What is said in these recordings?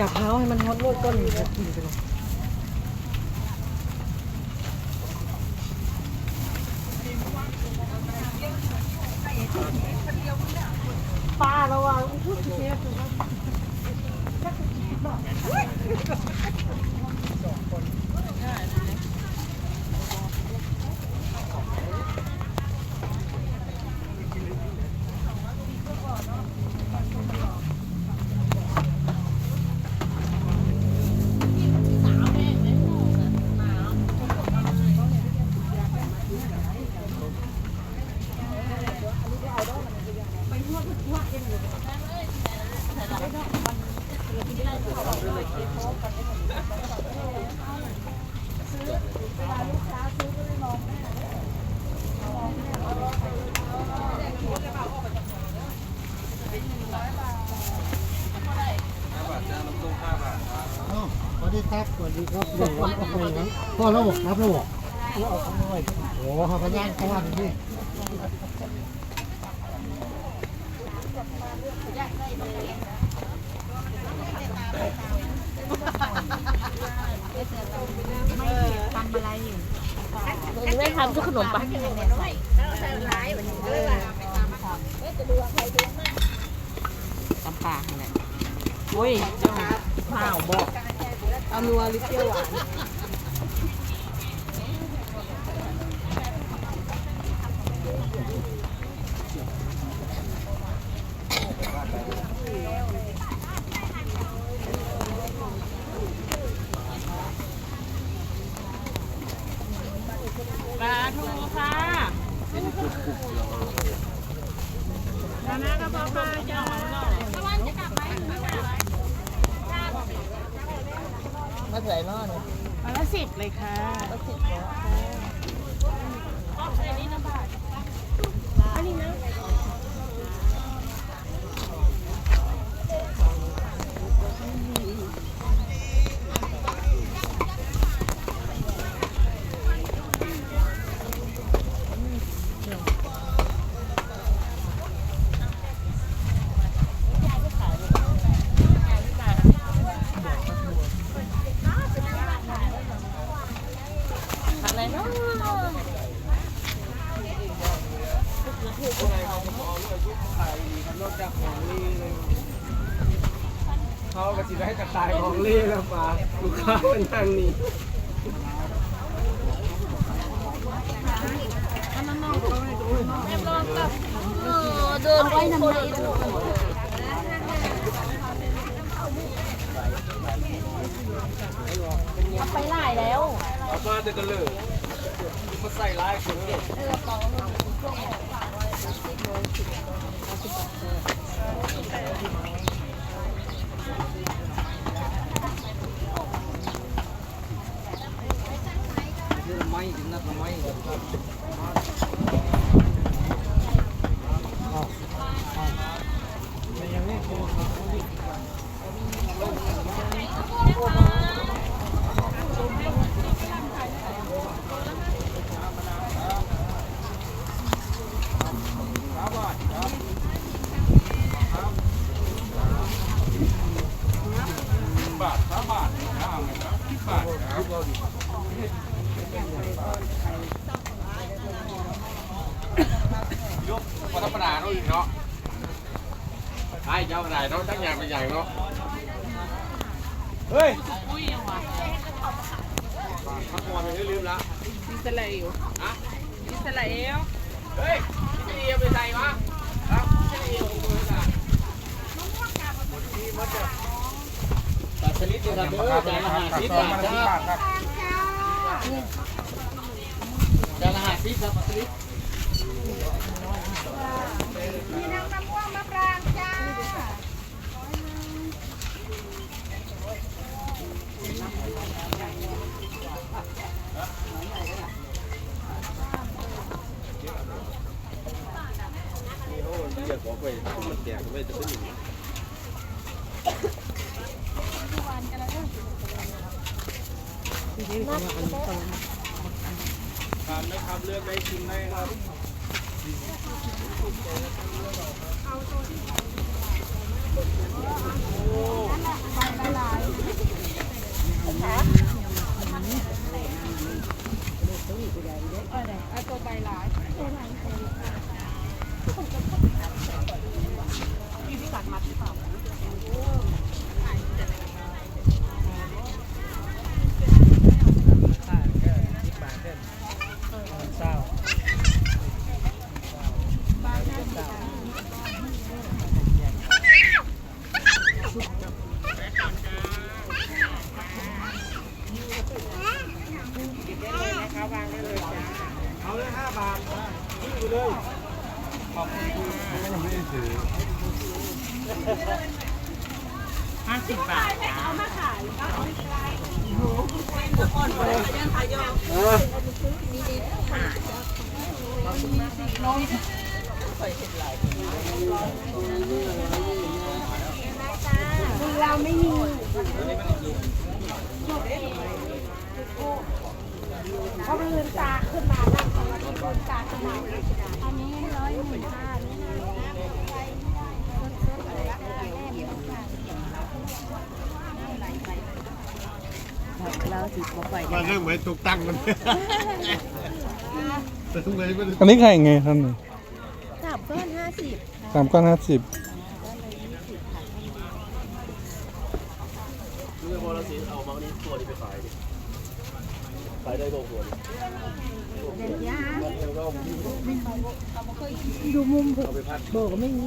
อย่าเท้าให้มันฮอตโลดก้นอยู่กินไปเลยป้าระวังพูดเชฟ อ้าวสวัสดีครับสวัสดีครับเดี๋ยวผมเอาไปนะพ่อแล้วบครับแล้วบอกเอาคำน้อยโอ้เขาพยานเขาว่าอย่างนี้ ทำทุกขนมปังตำปากนั่นแหละโอ้ยเจ้าข้าวบอกเอานัวหรือเปรี้ยวหวาน ปลาทูค่ะนานะกระเพาะปลาจะออกมาแล้วมาใส่หม้อหนึ่งมาละสิบเลยค่ะละสิบอะไรเนาะ เขาก็สิได้กระต่ายของเล่แล้วป่าลูกค้าเป็นทางนี้เดินไว้นาไปไล่แล้วเอามาแต่กันเลยมาใส่ร้ายคนเลยไม่ถึงนักไม่ ยังไม่โทร ยกธรรมดาเนาะอีกเนาะใช่เจ้าอะไรเนาะตั้งอย่างเป็นอย่างเนาะเฮ้ยพักผ่อนไปลืมละอิสราเอลอะอิสราเอลเฮ้ยที่นี่ไปใส่มาครับที่นี่ผมดูนะตัด สลิดนะครับเด้อจานละห้าสิบบาทครับจานละห้าสิบครับสลิดมีน้ำมะม่วงมะปรางจ้าเรียกขอไปมันแจกไปจะเป็นอย่างนี้ ทานไหมครับเลือกได้ชิมได้ครับเอาตัวใบหลายเอาเลยห้าบาทนี่ไปเลยขอบคุณคุณไม่ได้ถือ ห้าสิบบาทจ้า เราไม่มีเขาลืมตาขึ้นมานั่งสมาธิลืมตาขึ้นมาอันนี้ร้อยหนึ่งค่ะนี่นะเราสิ บกว่าไปมาเรื่องเหมือนถูกตั้งมันแต่ทุกวันมันอันนี้ขายยังไงครับเนี่ยสามก้อนห้าสิบสามก้อนห้าสิบเมื่อพอเราสีเอาบางนี้ตัวนี้ไปขายดิขายได้ตัวตัวนี้เดี๋ยวยาแล้วก็ดูมุมผมเอาไปพัดโบก็ไม่มี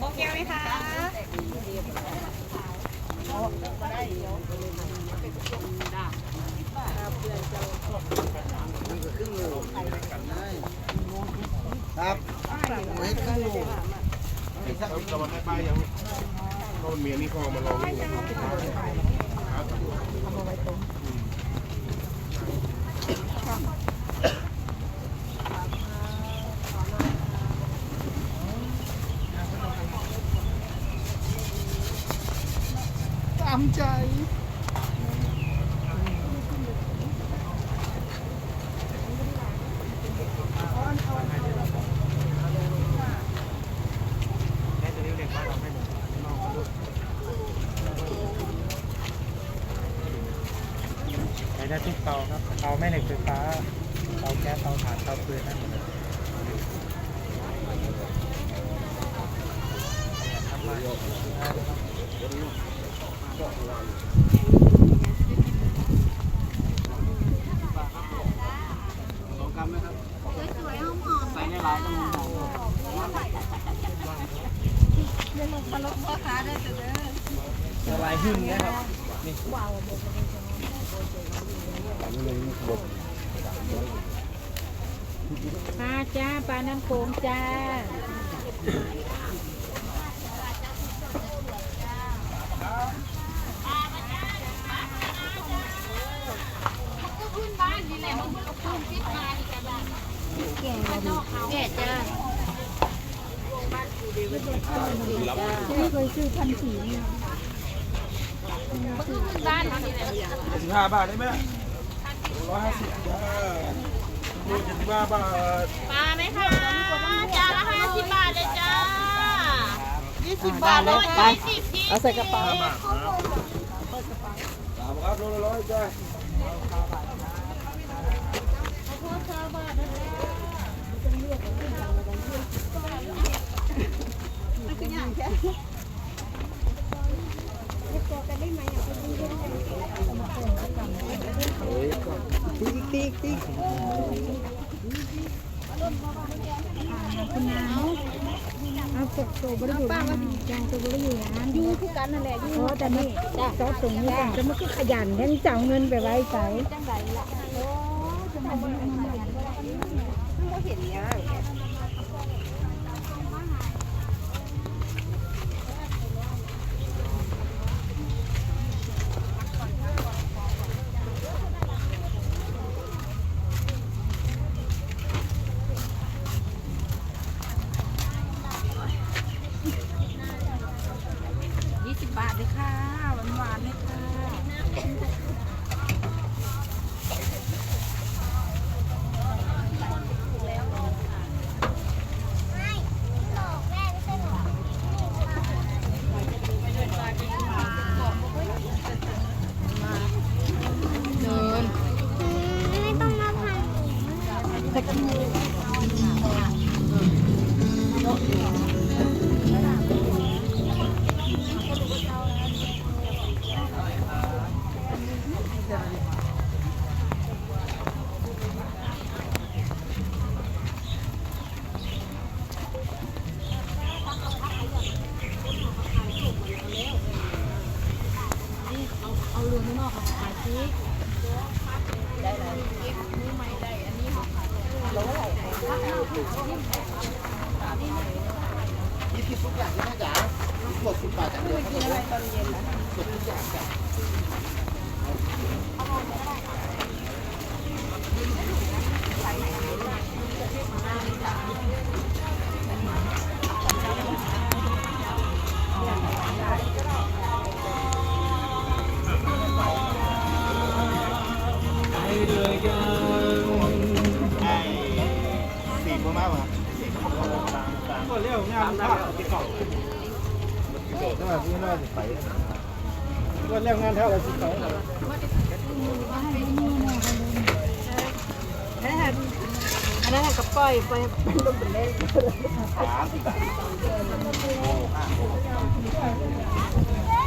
โอเคไหมคะ ครับเวทขึ้นลูก เรามาให้ป้ายังก็มันเมียนี่พอ เอาไว้ตรงามใจ ใช้ ได้ทุกเตาครับเตาแม่เหล็กไฟฟ้าเตาแก๊สเตาถ่านเตาฟืนนั่นเลยทำมาสองกรัมครับสวยๆหอมใส่ในลายต้องมองๆเดี๋ยวลงมาลงพ่อค้าได้เด้อลายหึ่งนะครับ ปลาจ้าปลาน้ำโขงจ้าแก่จ้าไม่เคยซื้อพันสีนี่ บ้านมันนี่แหละสิบห้าบาทได้ไหมร้อยห้าสิบจ้าดูเจ็ดสิบห้าบาทมาไหมคะจานละห้าสิบบาทเลยจ้ายี่สิบบาทเลยไปเอาใส่กระเป๋าสามครับโลละร้อยจ้าเอา ตกโตบริบูรณ์จางตัวบริบูรณ์นะอยู่คือกันนั่นแหละอยู่โอ้แต่นี่ซอสตรงนี้จะมันก็ขยันแทงเจ้าเงินไปไว้ใส่จังไรล่ะโอ้จังไร até que ยี่สิบทุกอย่างที่แม่จ๋าหมดสิบบาทจากเดิมครับหมดทุกอย่างจ้ะสี่ วงานภาพติดต่อถ้ามาที่น่าจะไปก็เร็วงานเท่าไหร่สิบสองอันนั้นกระป๋อยไปลงเป็นเล่นสามสิบบา